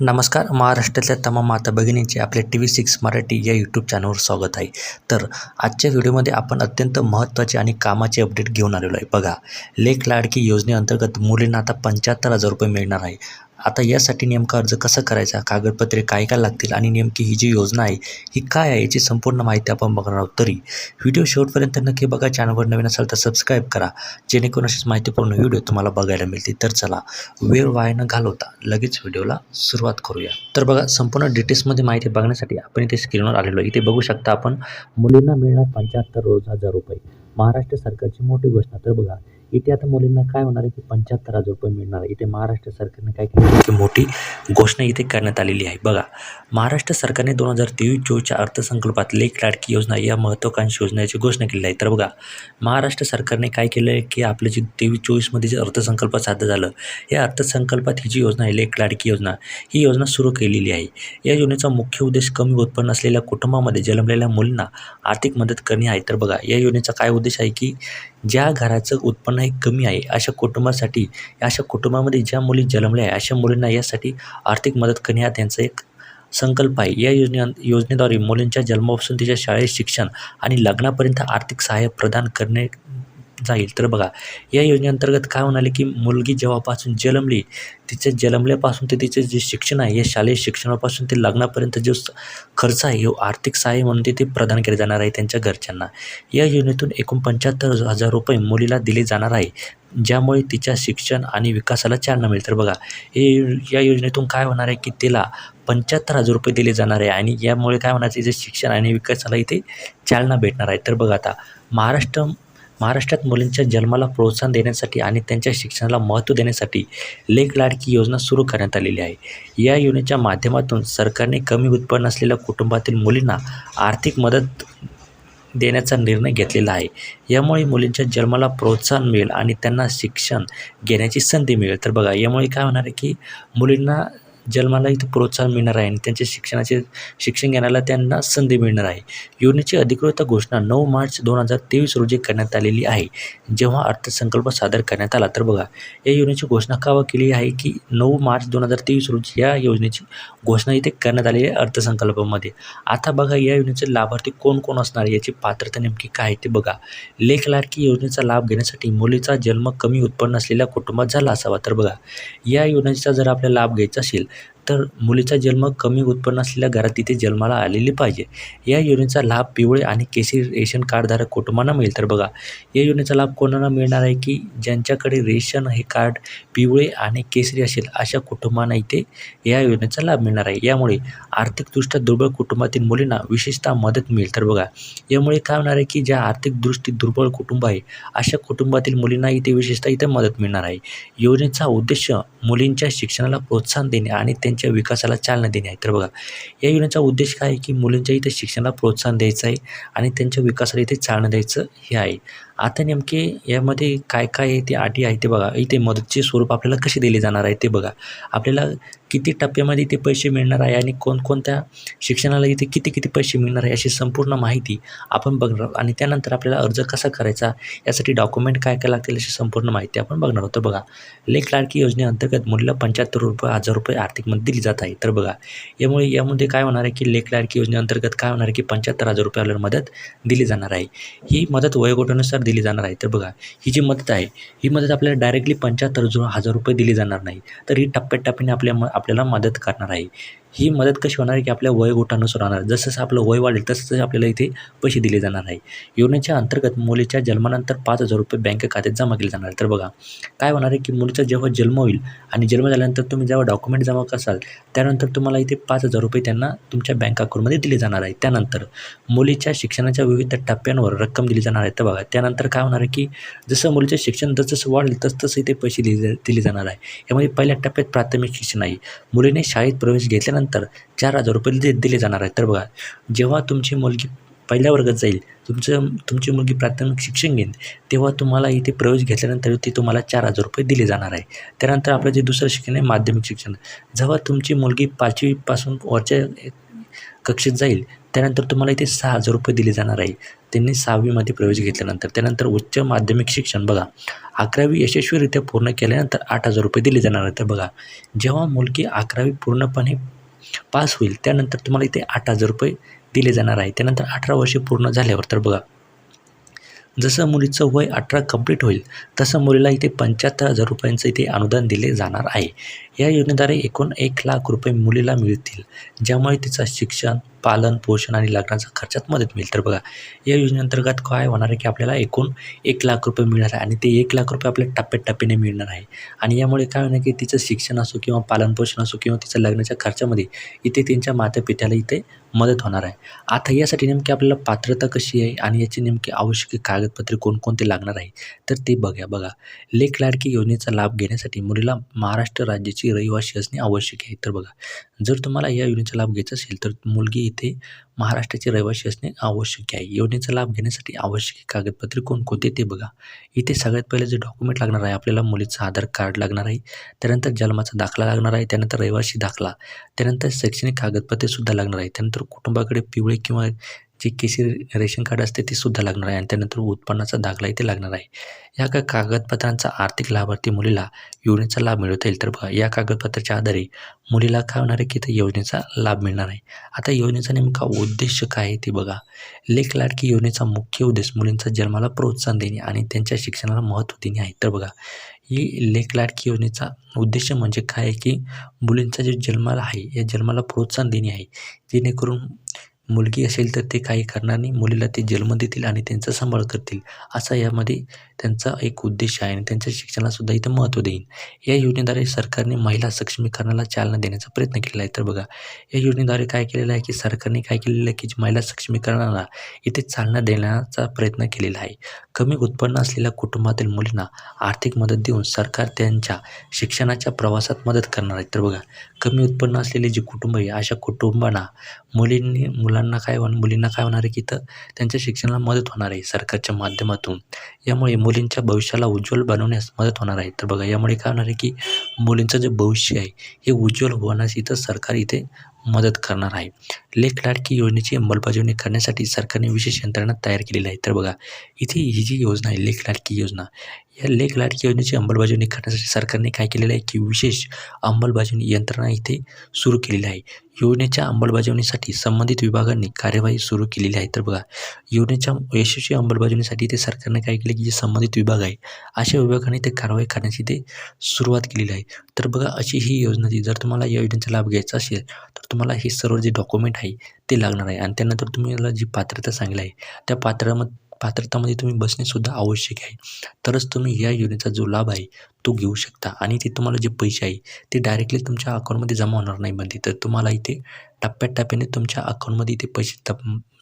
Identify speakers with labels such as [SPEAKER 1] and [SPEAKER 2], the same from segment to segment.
[SPEAKER 1] नमस्कार. महाराष्ट्रातल्या तमाम माता भगिनींचे आपल्या टी व्ही सिक्स मराठी या यूट्यूब चॅनलवर स्वागत आहे. तर आजच्या व्हिडिओमध्ये आपण अत्यंत महत्त्वाचे आणि कामाचे अपडेट घेऊन आलेलो आहे. बघा लेख लाडकी योजनेअंतर्गत मुलींना आता पंच्याहत्तर हजार रुपये मिळणार आहे. आता यासाठी नेमका अर्ज कसा करायचा? कागदपत्रे काय काय लागतील? आणि नेमकी ही जी योजना आहे ही काय आहे याची संपूर्ण माहिती आपण बघणार आहोत. तरी व्हिडिओ शेवटपर्यंत नक्की बघा चॅनलवर नवीन असाल तर सबस्क्राईब करा जेणेकरून अशीच माहितीपूर्ण व्हिडिओ तुम्हाला बघायला मिळतील. तर चला वेळ वाया न घालवता लगेच व्हिडिओला सुरुवात करूया. तर बघा संपूर्ण डिटेल्समध्ये माहिती बघण्यासाठी आपण इथे स्क्रीनवर आलेलो इथे बघू शकता आपण मुलींना मिळणार पंच्याहत्तर रोज हजार रुपये. महाराष्ट्र सरकारची मोठी घोषणा. तर बघा इथे आता मुलींना काय होणार आहे की पंच्याहत्तर हजार रुपये मिळणार आहे. इथे महाराष्ट्र सरकारने काय केलं आहे? की मोठी घोषणा इथे करण्यात आलेली आहे. बघा महाराष्ट्र सरकारने दोन हजार तेवीस चोवीसच्या अर्थसंकल्पात लेख लाडकी योजना या महत्त्वाकांक्षी योजनेची घोषणा केली आहे. तर बघा महाराष्ट्र सरकारने काय केलं आहे की आपलं जे तेवीस चोवीसमध्ये जे अर्थसंकल्प साध्य झालं या अर्थसंकल्पात ही जी योजना आहे लेख लाडकी योजना ही योजना सुरू केलेली आहे. या योजनेचा मुख्य उद्देश कमी उत्पन्न असलेल्या कुटुंबामध्ये जन्मलेल्या मुलींना आर्थिक मदत करणे आहे. तर बघा या योजनेचा काय उद्देश आहे की ज्या घराचं उत्पन्न हे कमी आहे. अशा कुटुंबासाठी अशा कुटुंबामध्ये ज्या मुली जन्मल्या आहे अशा मुलींना यासाठी आर्थिक मदत करणे हा त्यांचा एक संकल्प आहे. या योजने योजनेद्वारे मुलींच्या जन्मापासून तिच्या शाळेत शिक्षण आणि लग्नापर्यंत आर्थिक सहाय्य प्रदान करणे जाईल. तर बघा या योजनेअंतर्गत काय म्हणाले की मुलगी जेव्हापासून जन्मली तिच्या जन्मल्यापासून ते तिचे जे शिक्षण आहे या शालेय शिक्षणापासून ते लग्नापर्यंत जो स- खर्च आहे हो आर्थिक सहाय्य म्हणून ते ते प्रदान केले जाणार आहे त्यांच्या घरच्यांना. या योजनेतून एकूण पंच्याहत्तर हजार रुपये मुलीला दिले जाणार आहे ज्यामुळे तिच्या शिक्षण आणि विकासाला चालना मिळेल. तर बघा हे या योजनेतून काय होणार आहे की तिला पंच्याहत्तर हजार रुपये दिले जाणार आहे आणि यामुळे काय होणार तिचे शिक्षण आणि विकासाला इथे चालना भेटणार आहे. तर बघा आता महाराष्ट्र महाराष्ट्रात मुलींच्या जन्माला प्रोत्साहन देण्यासाठी आणि त्यांच्या शिक्षणाला महत्त्व देण्यासाठी लेख लाडकी योजना सुरू करण्यात आलेली आहे. या योजनेच्या माध्यमातून सरकारने कमी उत्पन्न असलेल्या कुटुंबातील मुलींना आर्थिक मदत देण्याचा निर्णय घेतलेला आहे. यामुळे मुलींच्या जन्माला प्रोत्साहन मिळेल आणि त्यांना शिक्षण घेण्याची संधी मिळेल. तर बघा यामुळे काय होणार आहे की मुलींना जन्माला इथं प्रोत्साहन मिळणार आहे आणि त्यांच्या शिक्षणाचे शिक्षण घेण्याला त्यांना संधी मिळणार आहे. योजनेची अधिकृत घोषणा नऊ मार्च दोन हजार तेवीस रोजी करण्यात आलेली आहे. जेव्हा अर्थसंकल्प सादर करण्यात आला तर बघा या योजनेची घोषणा का केली आहे की नऊ मार्च दोन हजार तेवीस रोजी या योजनेची घोषणा इथे करण्यात आलेली आहे अर्थसंकल्पामध्ये. आता बघा या योजनेचे लाभार्थी कोण कोण असणार याची पात्रता नेमकी काय आहे ते बघा. लेख लाडकी योजनेचा लाभ घेण्यासाठी मुलीचा जन्म कमी उत्पन्न असलेल्या कुटुंबात झाला असावा तर बघा. या योजनेचा जर आपल्याला लाभ घ्यायचा असेल तर मुलीचा जन्म कमी उत्पन्न असलेल्या घरात तिथे जन्माला आलेली पाहिजे. या योजनेचा लाभ पिवळे आणि केशरी रेशन कार्डधारक कुटुंबांना मिळेल. तर बघा या योजनेचा लाभ कोणाला मिळणार आहे की ज्यांच्याकडे रेशन हे कार्ड पिवळे आणि केसरी असेल अशा कुटुंबांना इथे या योजनेचा लाभ मिळणार आहे. यामुळे आर्थिकदृष्ट्या दुर्बळ कुटुंबातील मुलींना विशेषतः मदत मिळेल. तर बघा यामुळे काय होणार आहे की ज्या आर्थिकदृष्टी दुर्बळ कुटुंब आहे अशा कुटुंबातील मुलींना इथे विशेषतः इथे मदत मिळणार आहे. योजनेचा उद्देश मुलींच्या शिक्षणाला प्रोत्साहन देणे आणि त्यांच्या विकासाला चालना देणे आहे. तर बघा या योजनेचा उद्देश काय आहे की मुलींच्या इथे शिक्षणाला प्रोत्साहन द्यायचं आहे आणि त्यांच्या विकासाला इथे चालना द्यायचं हे आहे. आता नेमके यामध्ये काय काय आहे? ते अटी आहे ते बघा. इथे मदतचे स्वरूप आपल्याला कसे दिले जाणार आहे ते बघा. आपल्याला किती टप्प्यामध्ये इथे पैसे मिळणार आहे आणि कोणकोणत्या शिक्षणाला इथे किती किती पैसे मिळणार आहे अशी संपूर्ण माहिती आपण बघणार आहोत आणि त्यानंतर आपल्याला अर्ज कसा करायचा यासाठी डॉक्युमेंट काय काय लागतील अशी संपूर्ण माहिती आपण बघणार होतो बघा लेख लाडकी योजनेअंतर्गत मुलीला पंच्याहत्तर रुपये हजार रुपये आर्थिक मदत दिली जात आहे. तर बघा यामुळे यामध्ये काय होणार आहे की लेख लाडकी योजनेअंतर्गत काय होणार आहे की पंच्याहत्तर हजार रुपये आपल्याला मदत दिली जाणार आहे. ही मदत वयोगटानुसार दिली जाणार आहे. तर बघा ही जी मदत आहे ही मदत आपल्याला डायरेक्टली पंच्याहत्तर जो हजार रुपये दिली जाणार नाही. तर ही टप्प्याटप्प्याने आपल्या म आपल्याला मदत करणार आहे. ही मदत कशी होणार की आपल्या वयोगटानुसार होणार? जसं आपलं वय वाढेल तसं आपल्याला इथे पैसे दिले जाणार आहे. योजनेच्या अंतर्गत मुलीच्या जन्मानंतर पाच हजार रुपये बँक खात्यात जमा केले जाणार आहे तर बघा काय होणार आहे की मुलीचा जेव्हा जन्म होईल आणि जन्म झाल्यानंतर तुम्ही जेव्हा डॉक्युमेंट जमा कराल त्यानंतर तुम्हाला इथे पाच हजार रुपये त्यांना तुमच्या बँक अकाउंटमध्ये दिले जाणार आहे त्यानंतर मुलीच्या शिक्षणाच्या विविध टप्प्यांवर रक्कम दिली जाणार आहे. तर बघा त्यानंतर काय होणार आहे की जसं मुलीचं शिक्षण जसं वाढेल तसतसं तसं इथे पैसे दिले दिले जाणार आहे. यामध्ये पहिल्या टप्प्यात प्राथमिक शिक्षण आहे. मुलीने शाळेत प्रवेश घेतल्यानंतर चार हजार रुपये दि दिले जाणार आहेत. तर बघा जेव्हा तुमची मुलगी पहिल्या वर्गात जाईल तुमचं तुमची मुलगी प्राथमिक शिक्षण घेईन तेव्हा तुम्हाला इथे प्रवेश घेतल्यानंतर ते तुम्हाला चार हजार रुपये दिले जाणार आहे. त्यानंतर आपलं जे दुसरं शिक्षण आहे माध्यमिक शिक्षण. जेव्हा तुमची मुलगी पाचवीपासून वरच्या कक्षेत जाईल त्यानंतर तुम्हाला इथे सहा हजार रुपये दिले जाणार आहे. त्यांनी सहावीमध्ये प्रवेश घेतल्यानंतर त्यानंतर उच्च माध्यमिक शिक्षण बघा. अकरावी यशस्वीरित्या पूर्ण केल्यानंतर आठ हजार रुपये दिले जाणार आहेत तर बघा जेव्हा मुलगी अकरावी पूर्णपणे पास होईल. त्यानंतर तुम्हाला इथे आठ हजार रुपये दिले जाणार आहे. त्यानंतर अठरा वर्षे पूर्ण झाल्यावर तर बघा जसं मुलीचं वय अठरा कंप्लीट होईल तसं मुलीला इथे पंच्याहत्तर हजार रुपयांचं इथे अनुदान दिले जाणार आहे. या योजनेद्वारे एकूण एक लाख रुपये मुलीला मिळतील ज्यामुळे तिचं शिक्षण पालन पोषण आणि लग्नाचा खर्चात मदत मिळेल. तर बघा या योजनेअंतर्गत काय होणार आहे की आपल्याला एकूण एक लाख रुपये मिळणार आहे आणि ते एक लाख रुपये आपल्याला टप्प्याटप्प्याने मिळणार आहे. आणि यामुळे काय होणार की तिचं शिक्षण असो किंवा पालनपोषण असो किंवा तिचं लग्नाच्या खर्चामध्ये इथे त्यांच्या मातापित्याला इथे मदत होणार आहे. आता यासाठी नेमकी आपल्याला पात्रता कशी आहे आणि याची नेमकी आवश्यक कागदपत्रे कोणकोणते लागणार आहे तर ते बघा बघा लेख लाडकी योजनेचा लाभ घेण्यासाठी मुलीला महाराष्ट्र राज्याची रहिवासी असणे आवश्यक आहे. तर बघा जर तुम्हाला या योजनेचा लाभ घ्यायचा असेल तर मुलगी इथे महाराष्ट्राचे रहिवासी असणे आवश्यक आहे. योजनेचा लाभ घेण्यासाठी आवश्यक कागदपत्रे कोणकोणते ते बघा. इथे सगळ्यात पहिले जे डॉक्युमेंट लागणार आहे आपल्याला मुलीचं आधार कार्ड लागणार आहे. त्यानंतर जन्माचा दाखला लागणार आहे. त्यानंतर रहिवासी दाखला. त्यानंतर शैक्षणिक कागदपत्रेसुद्धा लागणार आहे. त्यानंतर कुटुंबाकडे पिवळे किंवा जे केशरी रेशन कार्ड असते ते सुद्धा लागणार आहे आणि त्यानंतर उत्पन्नाचा दाखला इथे लागणार आहे. या का कागदपत्रांचा आर्थिक लाभार्थी मुलीला योजनेचा लाभ मिळवता येईल? तर बघा या कागदपत्राच्या आधारे मुलीला काय होणार आहे की त्या योजनेचा लाभ मिळणार आहे. आता योजनेचा नेमका उद्देश काय आहे ते बघा. लेख लाडकी योजनेचा मुख्य उद्देश मुलींचा जन्माला प्रोत्साहन देणे आणि त्यांच्या शिक्षणाला महत्त्व देणे आहे. तर बघा ही लेख लाडकी योजनेचा उद्देश म्हणजे काय आहे की मुलींचा जो जन्माला आहे या जन्माला प्रोत्साहन देणे आहे. जेणेकरून मुलगी असेल तर ते काही करणार नाही. मुलीला ते जन्म देतील आणि त्यांचा सांभाळ करतील. असा यामध्ये त्यांचा एक उद्देश आहे आणि त्यांच्या शिक्षणालासुद्धा इथं महत्त्व देईन. या योजनेद्वारे सरकारने महिला सक्षमीकरणाला चालना देण्याचा प्रयत्न केलेला आहे. तर बघा या योजनेद्वारे काय केलेलं आहे की सरकारने काय केलेलं आहे की महिला सक्षमीकरणाला इथे चालना देण्याचा प्रयत्न केलेला आहे. कमी उत्पन्न असलेल्या कुटुंबातील मुलींना आर्थिक मदत देऊन सरकार त्यांच्या शिक्षणाच्या प्रवासात मदत करणार आहे. तर बघा कमी उत्पन्न असलेले जे कुटुंब आहे अशा कुटुंबांना मुलींनी मुला मुलांना काय होणार मुलींना काय होणार आहे की तर त्यांच्या शिक्षणाला मदत होणार आहे सरकारच्या माध्यमातून. यामुळे मुलींच्या भविष्याला उज्ज्वल बनवण्यास मदत होणार आहे. तर बघा यामुळे काय होणार आहे की मुलींचं जे भविष्य आहे हे उज्ज्वल होण्यास इथं सरकार इथे मदत करणार आहे. लेख लाडकी योजनेची अंमलबजावणी करण्यासाठी सरकारने विशेष यंत्रणा तयार केलेली आहे. तर बघा इथे ही जी योजना आहे लेख लाडकी योजना या लेख लाडकी योजनेची अंमलबजावणी करण्यासाठी सरकारने काय केलेलं आहे की विशेष अंमलबजावणी यंत्रणा इथे सुरू केलेली आहे. योजनेच्या अंमलबजावणीसाठी संबंधित विभागांनी कार्यवाही सुरू केलेली आहे. तर बघा योजनेच्या यशस्वी अंमलबजावणीसाठी ते सरकारने काय केले की जे संबंधित विभाग आहे अशा विभागाने ते कारवाई करण्याची ते सुरुवात केलेली आहे. तर बघा अशी ही योजना ती जर तुम्हाला या योजनेचा लाभ घ्यायचा असेल तर तुम्हाला हे सर्व जे डॉक्युमेंट आहे ते लागणार आहे. आणि त्यानंतर तुम्हाला जी पात्रता सांगितलं आहे त्या पात्रामध्ये पात्रतामध्ये तुम्ही बसणेसुद्धा आवश्यक आहे. तरच तुम्ही या योजनेचा जो लाभ आहे तो घेऊ शकता. आणि ते तुम्हाला जे पैसे आहे ते डायरेक्टली तुमच्या अकाउंटमध्ये जमा होणार नाही मध्ये. तर तुम्हाला इथे टप्प्याटप्प्याने तुमच्या अकाउंटमध्ये इथे पैसे तप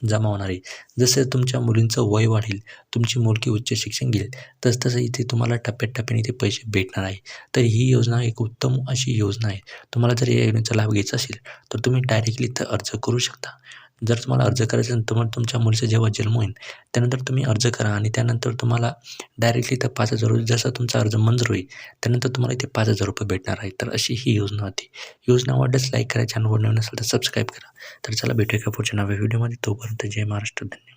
[SPEAKER 1] जमा होणार आहे. जसं तुमच्या मुलींचं वय वाढेल तुमची मुलगी उच्च शिक्षण घेईल तस तसं इथे तुम्हाला टप्प्याटप्प्याने इथे पैसे भेटणार आहे. तर ही योजना एक उत्तम अशी योजना आहे. तुम्हाला जर या योजनेचा लाभ घ्यायचा असेल तर तुम्ही डायरेक्टली इथं अर्ज करू शकता. जर तुम्हाला अर्ज करायचा असेल तर तुमच्या मुलीचा जेव्हा जन्म होईल त्यानंतर तुम्ही अर्ज करा आणि त्यानंतर तुम्हाला डायरेक्टली इथं पाच हजार रुपये जसा तुमचा अर्ज मंजूर होईल त्यानंतर तुम्हाला इथे पाच हजार रुपये भेटणार आहे तर अशी ही योजना होती. योजना आवडल्यास लाईक करा चॅनलवर नवीन असेल तर सबस्क्राईब करा. तर चला भेटूया का पुढच्या नव्या व्हिडिओमध्ये तोपर्यंत जय महाराष्ट्र धन्यवाद.